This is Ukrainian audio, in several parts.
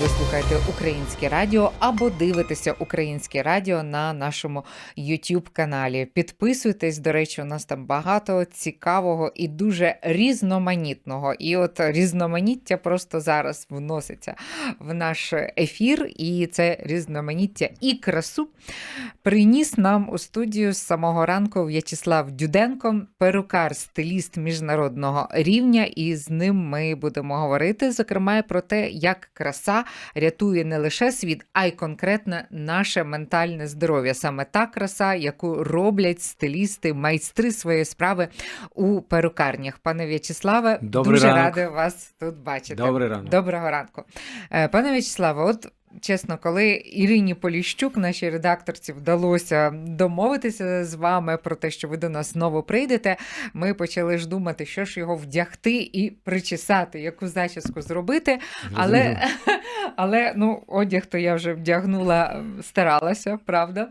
Ви слухаєте українське радіо або дивитеся українське радіо на нашому youtube каналі. Підписуйтесь, до речі, у нас там багато цікавого і дуже різноманітного. І от різноманіття просто зараз вноситься в наш ефір, і це різноманіття і красу приніс нам у студію з самого ранку В'ячеслав Дюденко, перукар, стиліст міжнародного рівня. І з ним ми будемо говорити, зокрема, про те, як краса рятує не лише світ, а й конкретно наше ментальне здоров'я. Саме та краса, яку роблять стилісти, майстри своєї справи у перукарнях. Пане В'ячеславе, Добрий дуже ранок. рада вас тут бачити. Добрий ранок. Доброго ранку. Е, Пане В'ячеславе, от чесно, коли Ірині Поліщук, нашій редакторці, вдалося домовитися з вами про те, що ви до нас знову прийдете, ми почали ж думати, що ж його вдягти і причесати, яку зачіску зробити. Але, але ну, одяг то я вже вдягнула, старалася, правда.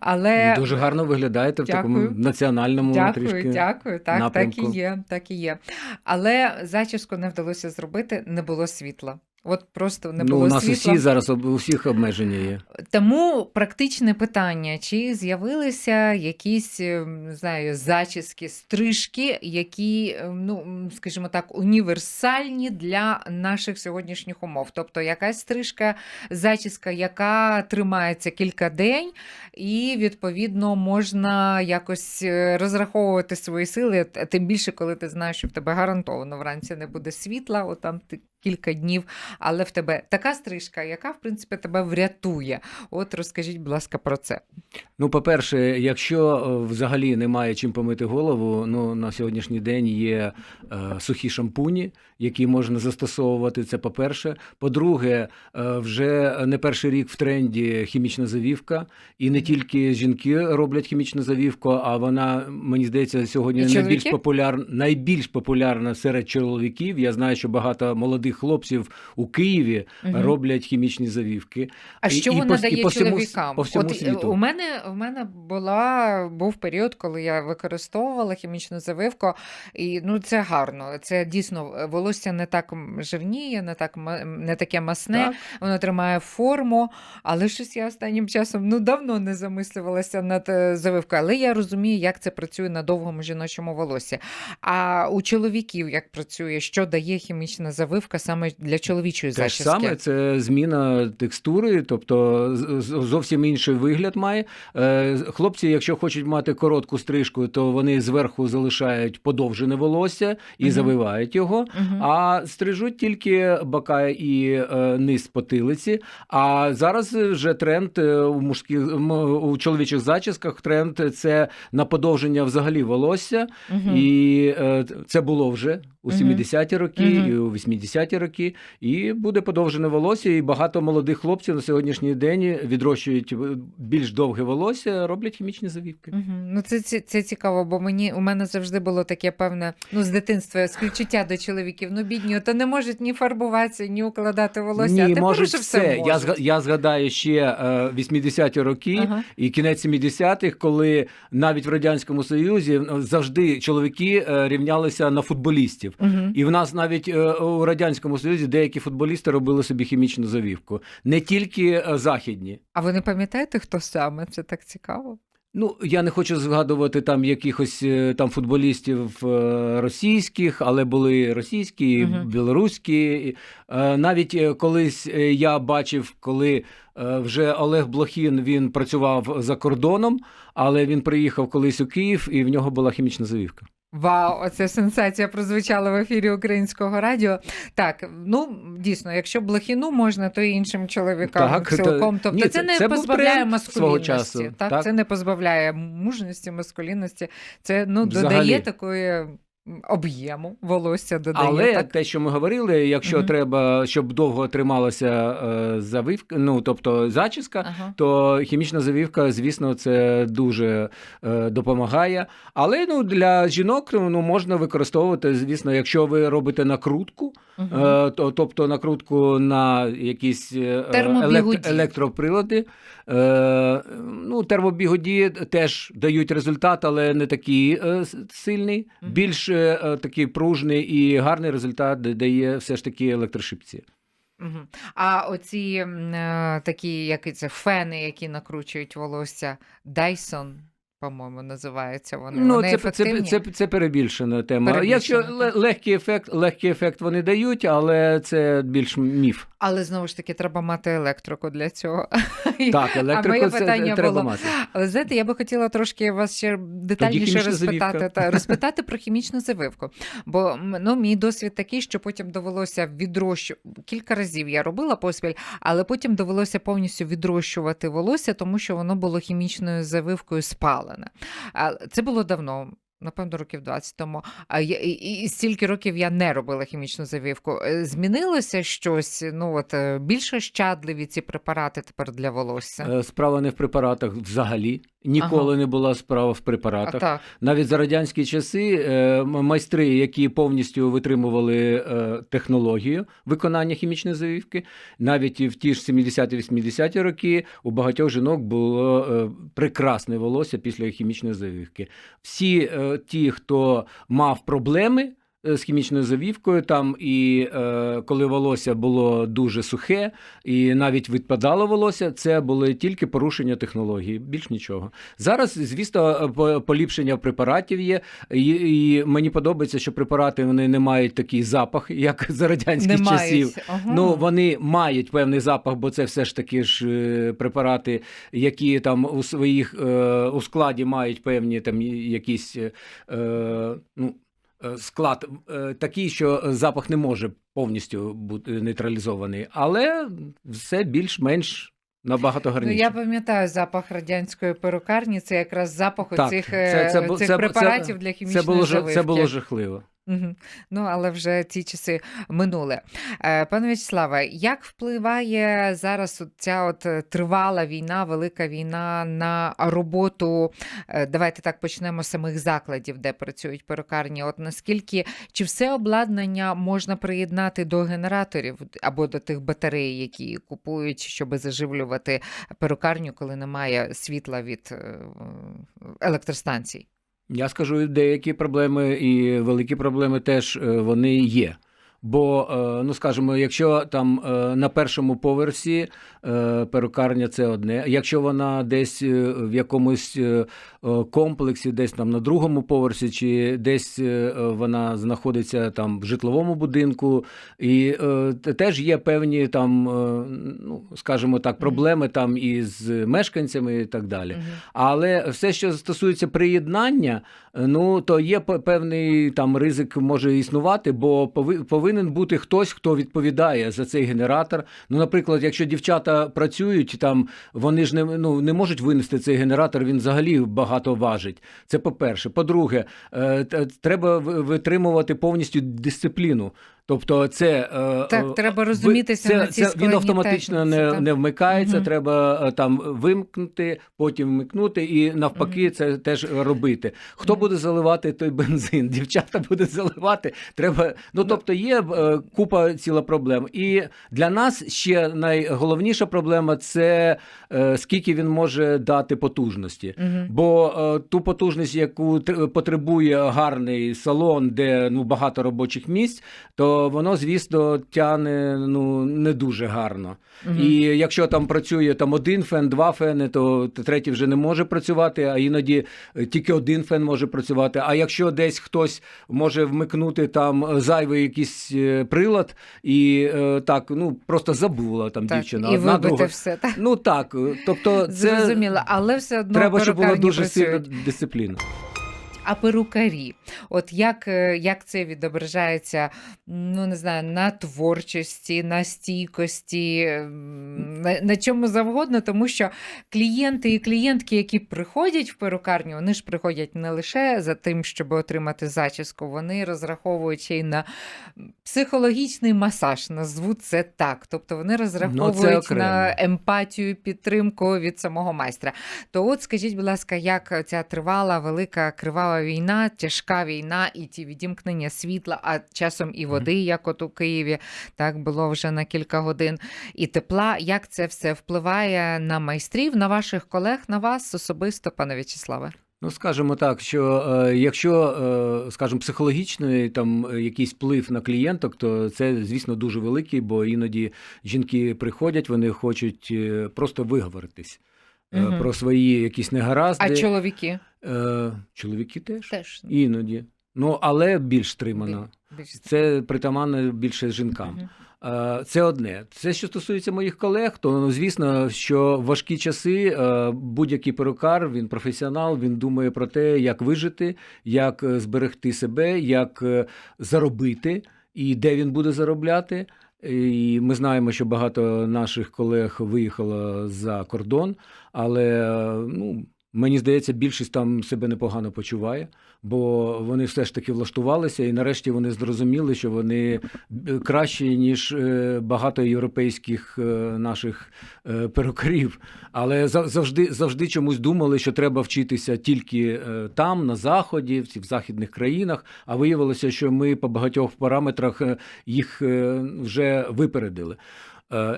Але Дуже гарно виглядаєте в такому національному Дякую, трішки. дякую. Так, напрямку. так і є, так і є. Але зачіску не вдалося зробити, не було світла. От просто не ну, у нас світла. усі зараз об- у всіх обмеження є. Тому практичне питання: чи з'явилися якісь е, не знаю, зачіски, стрижки, які, е, ну скажімо так, універсальні для наших сьогоднішніх умов? Тобто якась стрижка, зачіска, яка тримається кілька день, і відповідно можна якось е, розраховувати свої сили, тим більше, коли ти знаєш, що в тебе гарантовано вранці не буде світла, от там ти кілька днів, але в тебе така стрижка, яка в принципі тебе врятує. От розкажіть, будь ласка, про це. Ну, по-перше, якщо е, взагалі немає чим помити голову, ну на сьогоднішній день є е, сухі шампуні, які можна застосовувати. Це по-перше. По-друге, е, вже не перший рік в тренді хімічна завівка, і не тільки жінки роблять хімічну завівку, а вона, мені здається, сьогодні найбільш популярна, найбільш популярна серед чоловіків. Я знаю, що багато молодих хлопців у Києві Мгм. роблять хімічні завівки. А І- що і вона по- і дає по всьому чоловікам? по всьому От е, світу. у мене у мене була був період, коли я використовувала хімічну завивку, і ну це гарно. Це дійсно е, волосся не так жирніє, не так не таке масне, Так. воно тримає форму. Але щось я останнім часом ну давно не замислювалася над е, завивкою. Але я розумію, як це працює на довгому жіночому волосі. А у чоловіків як працює, що дає хімічна завивка саме для чоловічої Те зачіски? саме це зміна текстури, тобто зовсім інший вигляд має. Е, Хлопці, якщо хочуть мати коротку стрижку, то вони зверху залишають подовжене волосся і Мгм. завивають його. Мгм. А стрижуть тільки бока і е, низ потилиці. А зараз вже тренд е, у мужських у чоловічих зачісках. Тренд це на подовження взагалі волосся. Мгм. І е, це було вже у Мгм. 70-ті роки, Мгм. і у 80-ті роки. І буде подовжене волосся. І багато молодих хлопців на сьогоднішній день відрощують більш довге волосся, роблять хімічні завівки. Мгм. Ну, це, це, це цікаво, бо мені у мене завжди було таке певне, ну, з дитинства співчуття до чоловіків. Ну, бідні, то не можуть ні фарбуватися, ні укладати волосся. а Ні, тепер можуть вже все. все Я, можуть. зга- я згадаю ще е, 80-ті роки Ага. і кінець 70-х, коли навіть в Радянському Союзі е, завжди чоловіки е, рівнялися на футболістів. Мгм. І в нас навіть е, у радянському союзі деякі футболісти робили собі хімічну завівку, не тільки е, західні. А ви не пам'ятаєте, хто саме? Це так цікаво. Ну я не хочу згадувати там якихось е, там футболістів е, російських, але були російські, угу. Білоруські. Е, Навіть колись я бачив, коли вже Олег Блохін він працював за кордоном, але він приїхав колись у Київ, і в нього була хімічна завівка. Вау, оця сенсація прозвучала в ефірі українського радіо. Так, ну дійсно, якщо блохіну можна, то і іншим чоловікам Так, та- цілком. Тобто ні, це, це- не це позбавляє маскулінності. часу, Так, так. це не позбавляє мужності, маскулінності. Це ну Взагалі. додає такої об'єму волосся додає. Але так? те, що ми говорили, якщо Мгм. треба, щоб довго трималася е, завивка, ну тобто зачіска, Ага. то хімічна завівка, звісно, це дуже е, допомагає. Але ну для жінок ну можна використовувати, звісно, якщо ви робите накрутку, Мгм. е, то, тобто накрутку на якісь е, елект- електроприлади. Е, ну, термобігуді теж дають результат, але не такий е, сильний. Більш е, е, такий пружний і гарний результат дає все ж таки електрошипці. Мгм. А оці м, е, такі, як і це, фени, які накручують волосся, Dyson, по-моєму, називаються вони. Ну, вони це, це, ефективні? це, це перебільшена тема. Перебільшена, Якщо легкий ефект, легкий ефект вони дають, але це більш міф. Але знову ж таки, треба мати електрику для цього. Так, електрику моє це питання треба було, мати. Але знаєте, я би хотіла трошки вас ще детальніше розпитати та розпитати про хімічну завивку. Бо ну, мій досвід такий, що потім довелося відрощу. Кілька разів я робила поспіль, але потім довелося повністю відрощувати волосся, тому що воно було хімічною завивкою спалене. А це було давно. Напевно, років 20 тому. А я, і, і стільки років я не робила хімічну завивку. Е, Змінилося щось? Ну от е, більше щадливі ці препарати тепер для волосся. Е, Справа не в препаратах взагалі. Ніколи не була справа в А, препаратах. так. Навіть за радянські часи майстри, які повністю витримували технологію виконання хімічної завівки, навіть в ті ж 70-80-ті роки у багатьох жінок було прекрасне волосся після хімічної завівки. Всі ті, хто мав проблеми. Е, З хімічною завівкою, там і е, коли волосся було дуже сухе, і навіть відпадало волосся, це були тільки порушення технології, більш нічого. Зараз, звісно, поліпшення препаратів є, і, і мені подобається, що препарати вони не мають такий запах, як за радянських Не часів. Ага. Ну, вони мають певний запах, бо це все ж таки ж е, препарати, які там у своїх е, у складі мають певні там якісь е, ну, е, склад е, такий, що запах не може повністю бути нейтралізований, але все більш-менш набагато Ну, я пам'ятаю запах радянської перукарні, це якраз запах Так, цих, це- це цих це- препаратів це- для хімічної це було жа- це було жахливо. Ну, але вже ці часи минули. Е, Пане Вячеславе, як впливає зараз ця от е, тривала війна, велика війна на роботу? е, Давайте так почнемо з самих закладів, де працюють перукарні. От наскільки чи все обладнання можна приєднати до генераторів або до тих батарей, які купують, щоб заживлювати перукарню, коли немає світла від електростанцій? Я скажу, деякі проблеми і великі проблеми теж е, вони є. Бо, е, ну скажімо, якщо там е, на першому поверсі е, перукарня це одне, якщо вона десь в якомусь комплексі, десь там на другому поверсі, чи десь вона знаходиться там в житловому будинку, і теж є певні там, ну скажімо так, проблеми там із мешканцями і так далі. Але все, що стосується приєднання, ну то є певний там ризик може існувати, бо пови- повинен бути хтось, хто відповідає за цей генератор. Ну, наприклад, якщо дівчата працюють, там вони ж не, ну, не можуть винести цей генератор, він взагалі багато важить. Це по-перше. По-друге, е, треба витримувати повністю дисципліну. Тобто, це е, Так, е, треба розумітися це, на цій це, Він автоматично техніці, не, так. не вмикається, Мгм. треба е, там вимкнути, потім вмикнути, і навпаки, це теж робити. Хто Мгм. буде заливати той бензин? Дівчата будуть заливати. Треба. Ну тобто є купа ціла проблем. І для нас ще найголовніша проблема це скільки він може дати потужності. Мгм. Бо ту потужність, яку тр- потребує гарний салон, де ну багато робочих місць, то воно, звісно, тяне ну не дуже гарно. Мгм. І якщо там працює там один фен, два фени, то третій вже не може працювати, а іноді е, тільки один фен може працювати. А якщо десь хтось може вмикнути там зайвий якийсь е, прилад, і е, так ну просто забула там Так, дівчина, і одна друга. все. Так? Ну так, тобто це Зрозуміло, але все одно треба, щоб була дуже сильна дисципліна. А перукарі, от як, е, як це відображається, ну не знаю, на творчості, на стійкості, на, на чому завгодно, тому що клієнти і клієнтки, які приходять в перукарню, вони ж приходять не лише за тим, щоб отримати зачіску, вони розраховують ще й на психологічний масаж, назвуть це так. Тобто вони розраховують окремо. на емпатію, підтримку від самого майстра. То от скажіть, будь ласка, як ця тривала, велика кривава війна, тяжка війна і ті відімкнення світла, а часом і води, як от у Києві, так було вже на кілька годин, і тепла. Як це все впливає на майстрів, на ваших колег, на вас особисто, пане В'ячеславе? Ну, скажімо так, що е, якщо, е, скажімо, психологічний там е, якийсь вплив на клієнток, то це, звісно, дуже великий, бо іноді жінки приходять, вони хочуть е, просто виговоритись Мгм. про свої якісь негаразди. А чоловіки Е, чоловіки теж теж іноді. Ну, але більш стримано. більш Це притаманно більше жінкам. Е, Це одне. Це що стосується моїх колег, то ну, звісно, що в важкі часи е, будь-який перукар, він професіонал, він думає про те, як вижити, як е, зберегти себе, як заробити і де він буде заробляти. І ми знаємо, що багато наших колег виїхало за кордон, але ну, мені здається, більшість там себе непогано почуває, бо вони все ж таки влаштувалися, і нарешті вони зрозуміли, що вони е, кращі, ніж е, багато європейських е, наших перукарів. Але завжди, завжди чомусь думали, що треба вчитися тільки там, на заході, в західних країнах. А виявилося, що ми по багатьох параметрах їх вже випередили.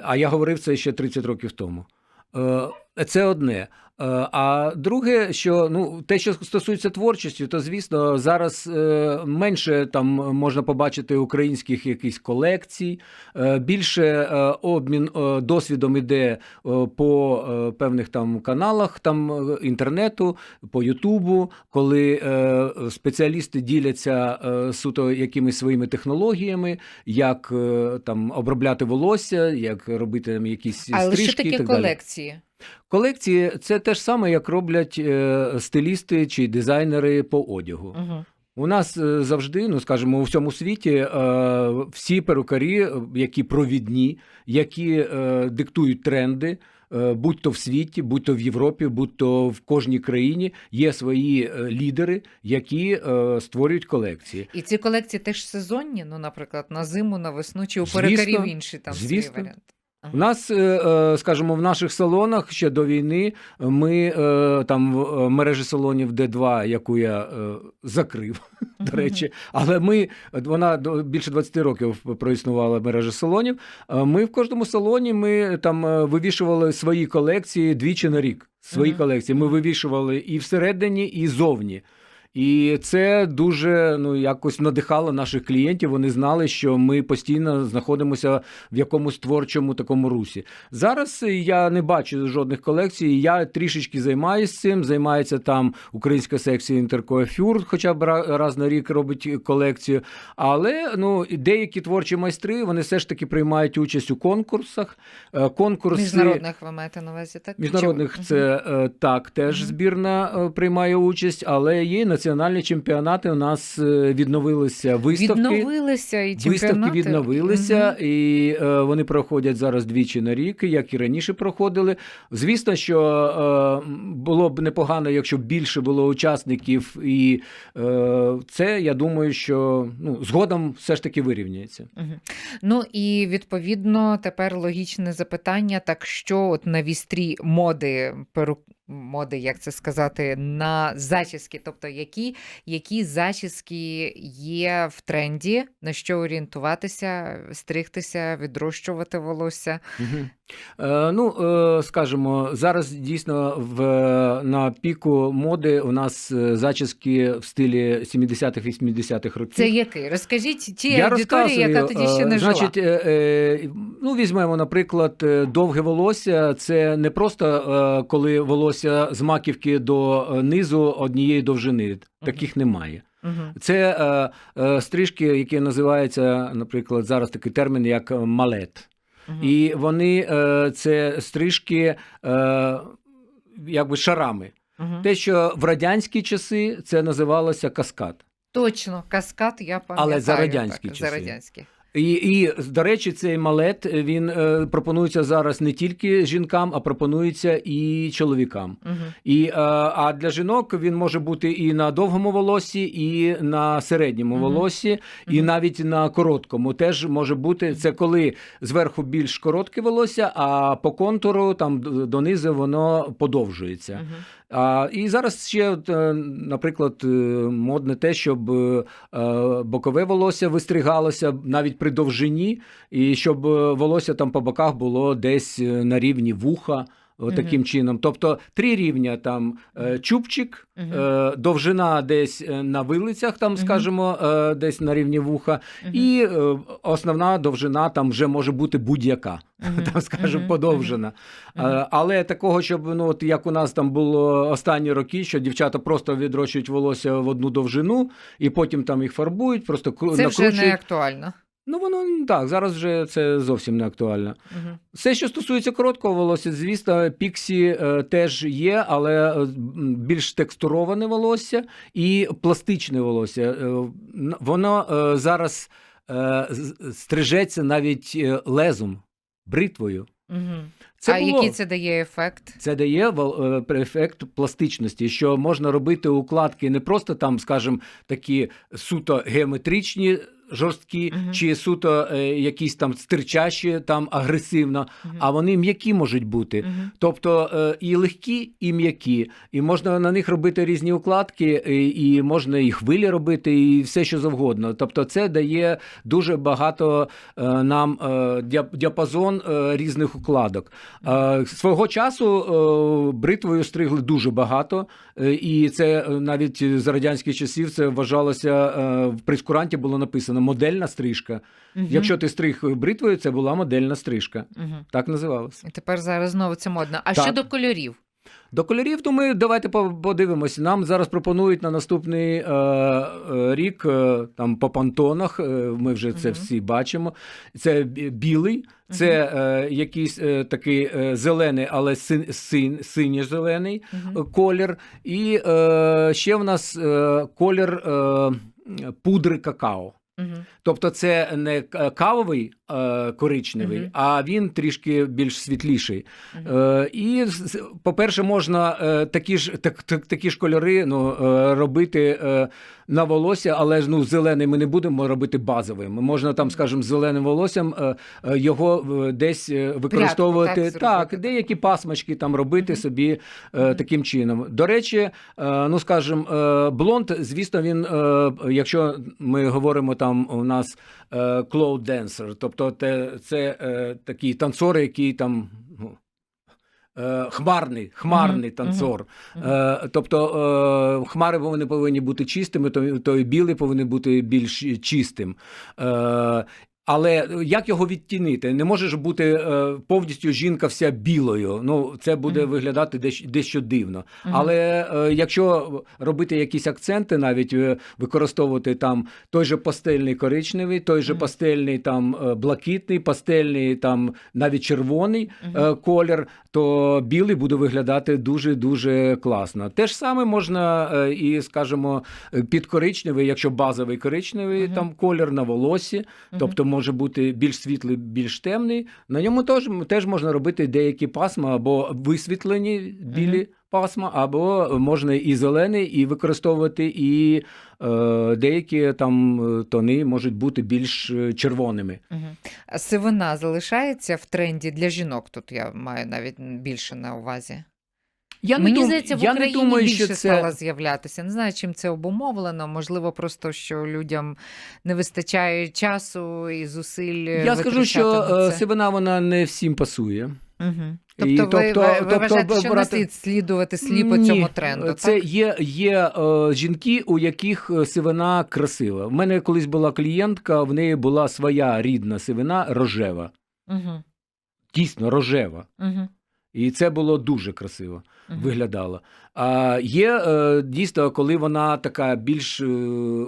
А я говорив це ще 30 років тому. Це одне. Е, А друге, що ну те, що стосується творчості, то звісно зараз е, менше там можна побачити українських якихось колекцій, е, більше обмін досвідом іде по певних там каналах там інтернету, по Ютубу, коли спеціалісти діляться суто якимись своїми технологіями, як там обробляти волосся, як робити там якісь Але стрижки що і таке так далі. Колекції? Це те ж саме, як роблять е, стилісти чи дизайнери по одягу. Угу. У нас е, завжди, ну скажімо, у всьому світі е, всі перукарі, які провідні, які диктують тренди. Будь то в світі, будь то в Європі, будь то в кожній країні є свої лідери, які е, створюють колекції. І ці колекції теж сезонні, ну, наприклад, на зиму, на весну, чи у Звісно, перукарів інший там свій звісно. варіант. У нас, е, е, скажімо, в наших салонах ще до війни ми е, там в мережі салонів Д2, яку я закрив, до речі, але ми вона більше 20 років проіснувала мережа салонів. Ми в кожному салоні ми там вивішували свої колекції двічі на рік. Свої колекції ми вивішували і всередині, і зовні. І це дуже ну якось надихало наших клієнтів. Вони знали, що ми постійно знаходимося в якомусь творчому такому русі. Зараз я не бачу жодних колекцій. Я трішечки займаюся цим. Займається там українська секція Інтеркоафюр, хоча б раз на рік робить колекцію. Але ну деякі творчі майстри вони все ж таки приймають участь у конкурсах. Е, Конкурси Міжнародних ви маєте на увазі, так? Міжнародних це е, так, теж збірна е, приймає участь, але є національні чемпіонати. У нас е, відновилися виставки. Відновилися і чемпіонати. Виставки відновилися, Мгм. і е, вони проходять зараз двічі на рік, як і раніше проходили. Звісно, що е, було б непогано, якщо б більше було учасників, і е, це я думаю, що ну, згодом все ж таки вирівняється. Мгм. Ну і відповідно тепер логічне запитання: так що от на вістрі моди перу... моди, як це сказати, на зачіски, тобто які, які зачіски є в тренді, на що орієнтуватися, стригтися, відрощувати волосся. Мгм. Е, ну, е, скажімо, зараз дійсно в, на піку моди у нас е, зачіски в стилі 70-х-80-х років. Це який? Розкажіть тій Я аудиторії, яка тоді ще е, не жила. Значить, е, е, ну візьмемо, наприклад, е, довге волосся. Це не просто е, коли волосся з маківки до е, низу однієї довжини. Таких немає. Це е, е, стрижки, які називаються, наприклад, зараз такий термін як е, малет. І вони е, це стрижки е, якби шарами. Те, що в радянські часи це називалося каскад. Точно, каскад, я пам'ятаю. Але за радянські так, часи. За радянські. І, і до речі, цей малет він е, пропонується зараз не тільки жінкам, а пропонується і чоловікам. Мгм. І, е, а для жінок він може бути і на довгому волосі, і на середньому Мгм. волосі, і Мгм. навіть на короткому. Теж може бути це коли зверху більш коротке волосся, а по контуру там донизу воно подовжується. Мгм. А, і зараз ще, е, наприклад, е, модне те, щоб е, бокове волосся вистригалося навіть при довжині, і щоб волосся там по боках було десь на рівні вуха От таким чином. Тобто три рівня там е, чубчик, е, довжина десь е, на вилицях, там, скажімо, е, десь на рівні вуха, Мгм. і е, основна довжина там вже може бути будь-яка, Мгм. там, скажімо, подовжена. Е, Але такого, щоб ну от як у нас там було останні роки, що дівчата просто відрощують волосся в одну довжину, і потім там їх фарбують, просто кру- Це вже не актуально. Ну воно так, зараз вже це зовсім не актуально. Мгм. Все, що стосується короткого волосся, звісно, піксі е, теж є, але е, більш текстуроване волосся і пластичне волосся. Е, воно е, зараз е, стрижеться навіть е, лезом, бритвою. Мгм. Це а було. який це дає ефект? Це дає е, ефект пластичності, що можна робити укладки не просто там, скажімо, такі суто геометричні. Жорсткі Мгм. чи суто е, якісь там стирчащі, там агресивно, Мгм. а вони м'які можуть бути. Мгм. Тобто е, і легкі, і м'які. І можна на них робити різні укладки, і, і можна і хвилі робити, і все, що завгодно. Тобто, це дає дуже багато е, нам е, діапазон е, різних укладок. Е, свого часу е, бритвою стригли дуже багато, е, і це е, навіть з радянських часів це вважалося е, в прескуранті було написано модельна стрижка. Мгм. Якщо ти стриг бритвою, це була модельна стрижка. Мгм. Так називалося. І тепер зараз знову це модно. А Так. щодо кольорів? До кольорів, то ми давайте по- подивимося. Нам зараз пропонують на наступний е, е, рік е, там по пантонах. е, ми вже це Мгм. всі бачимо. Це білий, це е, якийсь е, такий е, зелений, але син, син, синьо-зелений е, колір. І е, ще в нас е, колір е, пудри какао. Тобто це не к- кавовий е, коричневий, Мгм. а він трішки більш світліший. Мгм. Е, і, по-перше, можна е, такі ж, так, так, такі ж кольори ну, е, робити е, на волосся, але ну, зелений ми не будемо робити базовим. Можна там, скажімо, з зеленим волоссям е, е, його десь використовувати. так, так. деякі пасмачки там робити Мгм. собі е, Мгм. таким чином. До речі, е, ну скажімо, е, блонд, звісно, він, е, якщо ми говоримо там у нас е, cloud dancer, тобто те, це е, такий танцор, який там. Ну, е, Хмарний, хмарний Мгм, танцор. мгм. Е, тобто е, хмари вони повинні бути чистими, то, то і білий повинен бути більш чистим. Е, але як його відтінити? Не може ж бути е, повністю жінка вся білою. Ну, це буде Мгм. виглядати дещо, дещо дивно. Мгм. Але е, якщо робити якісь акценти, навіть е, використовувати там той же пастельний коричневий, той же Мгм. пастельний там е, блакитний, пастельний там навіть червоний Мгм. е, колір, то білий буде виглядати дуже дуже класно. Те ж саме можна е, і, скажімо, е, під коричневий, якщо базовий коричневий Мгм. там колір на волосі, тобто може бути більш світлий, більш темний. На ньому теж, теж можна робити деякі пасма або висвітлені білі пасма, або можна і зелений, і використовувати, і е, деякі там е, тони можуть бути більш е, червоними. Мгм. А Сивина залишається в тренді для жінок. Тут я маю навіть більше на увазі. Я Мені дум- здається, в я Україні не думаю, більше що це... стала з'являтися. Не знаю, чим це обумовлено. Можливо, просто що людям не вистачає часу і зусиль. Я скажу, що е, сивина вона не всім пасує. Угу. І Тобто, ви, тобто- ви, тобто вважаєте, що не слід слідувати сліпо Ні, цьому тренду. Це так? є, є е, жінки, у яких е, сивина красива. В мене колись була клієнтка, в неї була своя рідна сивина рожева. Угу. Дійсно, рожева. Угу. І це було дуже красиво виглядало. А є е, дійсно, коли вона така більш е,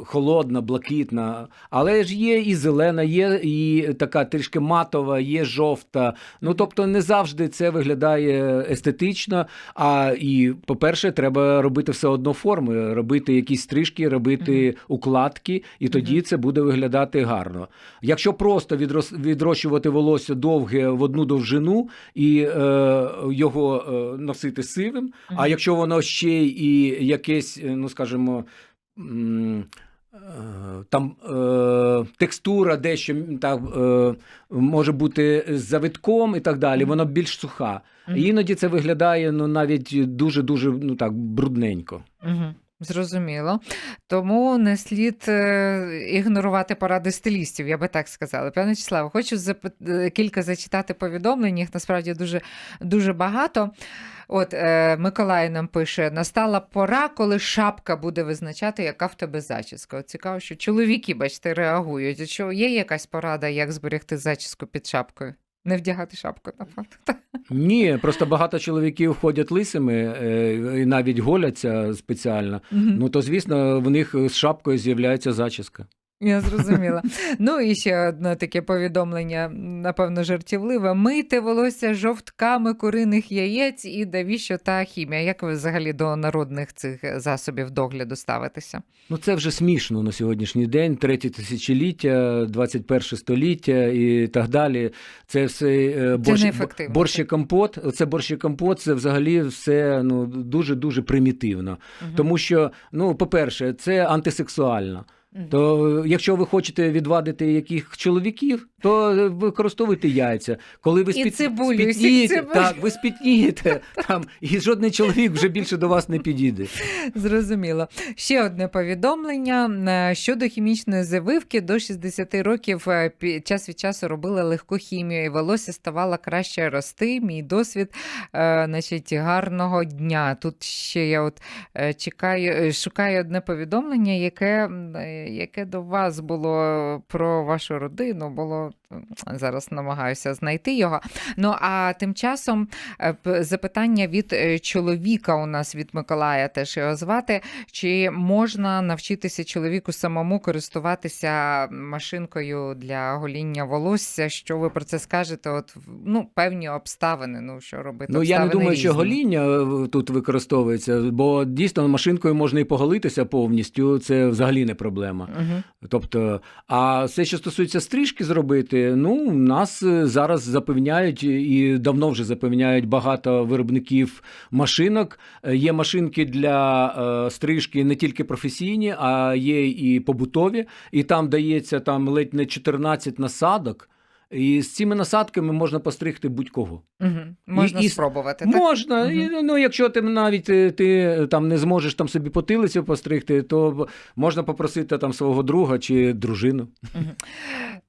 холодна, блакитна, але ж є і зелена, є і така трішки матова, є жовта. Ну тобто не завжди це виглядає естетично. А і, по-перше, треба робити все одно форми, робити якісь стрижки, робити укладки, і тоді Мгм. це буде виглядати гарно. Якщо просто відрос, відрощувати волосся довге в одну довжину і е, його е, носити сивим, а якщо воно ще і якесь, е, ну скажімо, е, там е, текстура дещо так, е, може бути з завитком і так далі, воно більш суха. Мгм. Іноді це виглядає ну, навіть дуже-дуже ну, так, брудненько. Угу. Зрозуміло. Тому не слід е, ігнорувати поради стилістів, я би так сказала. Пане Вячеславе, хочу запит- е, кілька зачитати повідомлень, їх насправді дуже, дуже багато. От е, Миколай нам пише: настала пора, коли шапка буде визначати, яка в тебе зачіска. От цікаво, що чоловіки, бачите, реагують. Що є якась порада, як зберегти зачіску під шапкою? Не вдягати шапку, напевно. Ні, просто багато чоловіків ходять лисими е, і навіть голяться спеціально. Мгм. Ну то звісно, в них з шапкою з'являється зачіска. Я зрозуміла. Ну і ще одне таке повідомлення, напевно, жартівливе. Мийте волосся жовтками куриних яєць і навіщо та хімія. Як ви взагалі до народних цих засобів догляду ставитеся? Ну це вже смішно на сьогоднішній день, третє тисячоліття, 21 століття і так далі. Це все е, борщ, неефективно. борщ і компот. Це борщ і компот, це взагалі все ну дуже дуже примітивно. Мгм. Тому що, ну, по-перше, це антисексуально. То е, якщо ви хочете відвадити яких чоловіків, то е, використовуйте яйця. Коли ви І спіт... і спітнієте, цибулю. так, ви спітнієте там, і жодний чоловік вже більше до вас не підійде. Зрозуміло. Ще одне повідомлення е, щодо хімічної завивки. До 60 років час від часу робила легку хімію, і волосся ставало краще рости. Мій досвід, значить, гарного дня. Тут ще я от чекаю, шукаю одне повідомлення, яке, яке до вас було про вашу родину. Було зараз намагаюся знайти його. Ну а тим часом Е, Запитання від е, чоловіка у нас від Миколая теж його звати. Чи можна навчитися чоловіку самому користуватися машинкою для гоління волосся? Що ви про це скажете? От ну, певні обставини. Ну що робити? Ну я не Обставини думаю, що гоління е, тут використовується, бо дійсно машинкою можна і поголитися повністю. Це взагалі не проблема. Мгм. Тобто, а все, що стосується стрижки зробити, ну нас е, зараз запевняють і давно вже запевняють багато виробників машинок. Е, Є машинки для е, стрижки не тільки професійні, а є і побутові. І там дається там ледь не 14 насадок. І з цими насадками можна постригти будь-кого. Угу. Можна і- спробувати. так? Можна. Угу. І, ну, якщо ти навіть е, ти там не зможеш там собі потилицю постригти, то можна попросити там свого друга чи дружину. Мгм.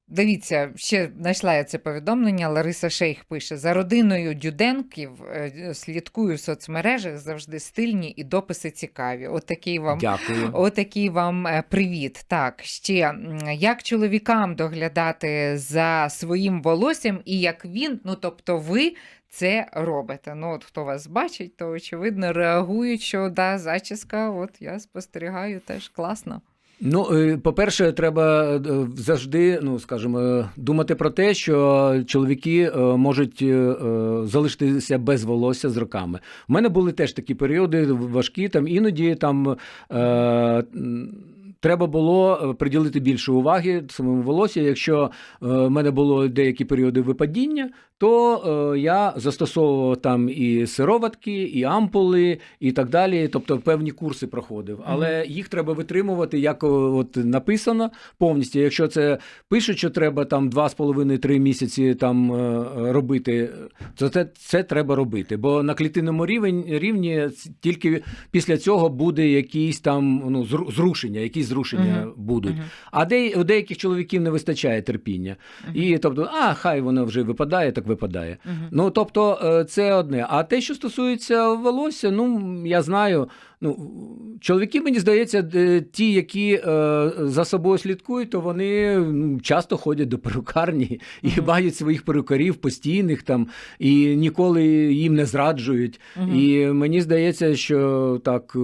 Дивіться, ще знайшла я це повідомлення. Лариса Шейх пише: за родиною Дюденків е, слідкую в соцмережах завжди стильні і дописи цікаві. Отакий вам. Дякую. Отакий вам е, привіт. Так, ще як чоловікам доглядати за своїм волоссям, і як він, ну тобто ви це робите. Ну, от хто вас бачить, то очевидно реагують, що да, зачіска, от я спостерігаю, теж класно. Ну, е, по-перше, треба е, завжди, ну скажімо, е, думати про те, що чоловіки можуть залишитися без волосся з роками. У мене були теж такі періоди важкі, там іноді там. Е, Треба було приділити більше уваги самому волосся. Якщо в мене було деякі періоди випадіння, то е, я застосовував там і сироватки, і ампули, і так далі. Тобто певні курси проходив. Але їх треба витримувати, як от написано повністю. Якщо це пишуть, що треба там 2,5-3 місяці там е, робити, то це, це треба робити. Бо на клітинному рівень, рівні тільки після цього буде якісь там ну, зрушення, якісь зрушення Мгм. будуть. Мгм. А де, у деяких чоловіків не вистачає терпіння. І тобто, а хай воно вже випадає, так випадає. Угу. Ну тобто, е, це одне. А те, що стосується волосся, ну я знаю. Ну, чоловіки, мені здається, е, ті, які е, за собою слідкують, то вони часто ходять до перукарні і Мгм. мають своїх перукарів постійних там і ніколи їм не зраджують. Мгм. І мені здається, що так е,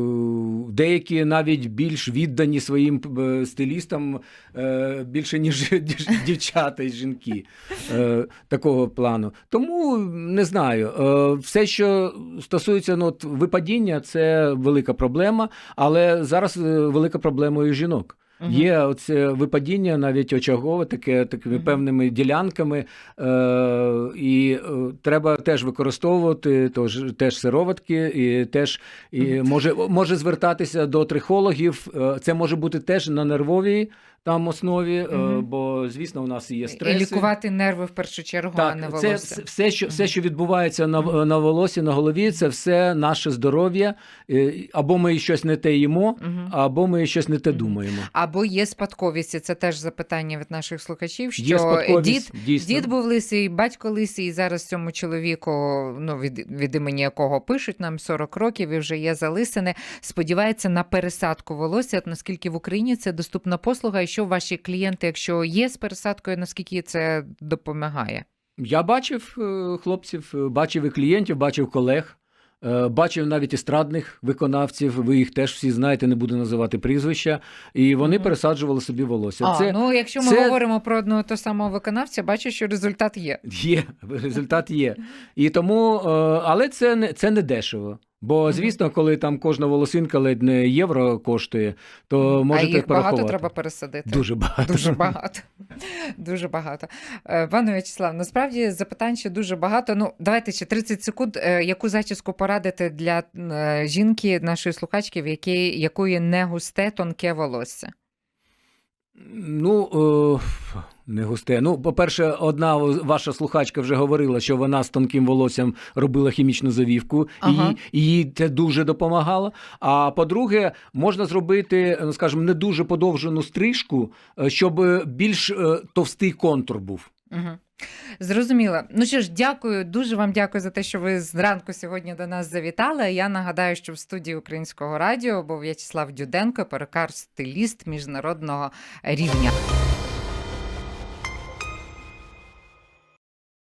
деякі навіть більш віддані своїм стилістам е, більше ніж дівчата і жінки е, такого плану. Тому не знаю. Е, Все, що стосується ну, от, випадіння, це велика проблема, але зараз е, велика проблема і жінок. Мгм. Є оце випадіння навіть очагове, таке такими Мгм. певними ділянками, е, і е, треба теж використовувати тож, теж сироватки, і теж і може, може звертатися до трихологів. Е, Це може бути теж на нервовій там основі, Мгм. бо звісно, у нас є І лікувати нерви в першу чергу, а не Так, це волосся. все, що все, що відбувається на, на волосі, на голові, це все наше здоров'я. Е, Або ми щось не те їмо, Мгм. або ми щось не те Мгм. думаємо. Або є спадковість, і це теж запитання від наших слухачів. Що Є дід, дійсно. дід був лисий, батько лисий, і зараз цьому чоловіку, ну від, від імені якого пишуть нам 40 років і вже є залисини. Сподівається на пересадку волосся. От наскільки в Україні це доступна послуга, і що ваші клієнти, якщо є з пересадкою, наскільки це допомагає? Я бачив е, хлопців, е, бачив і клієнтів, бачив колег. е, Бачив навіть естрадних виконавців, ви їх теж всі знаєте, не буду називати прізвища, і вони Мгм. пересаджували собі волосся. А, Це ну якщо ми це- говоримо про одного того самого виконавця, бачу, що результат є. Є, результат є. І тому, але це не, це не дешево. Бо, звісно, коли там кожна волосинка ледь не євро коштує, то а можете їх порахувати. багато треба пересадити. Дуже багато. Дуже багато. Дуже багато. Е, Пане В'ячеслав, насправді запитань ще дуже багато. Ну, давайте ще 30 секунд. Е, Яку зачіску порадити для е, жінки, нашої слухачки, в якій, якої не густе, тонке волосся? Ну, не густе. Ну, по-перше, одна ваша слухачка вже говорила, що вона з тонким волоссям робила хімічну завівку, Ага. і їй, і їй це дуже допомагало. А по-друге, можна зробити, ну скажімо, не дуже подовжену стрижку, е, щоб більш е, товстий контур був. Угу. Зрозуміло. Ну що ж, дякую, дуже вам дякую за те, що ви зранку сьогодні до нас завітали. Я нагадаю, що в студії Українського радіо був В'ячеслав Дюденко, перукар, стиліст міжнародного рівня.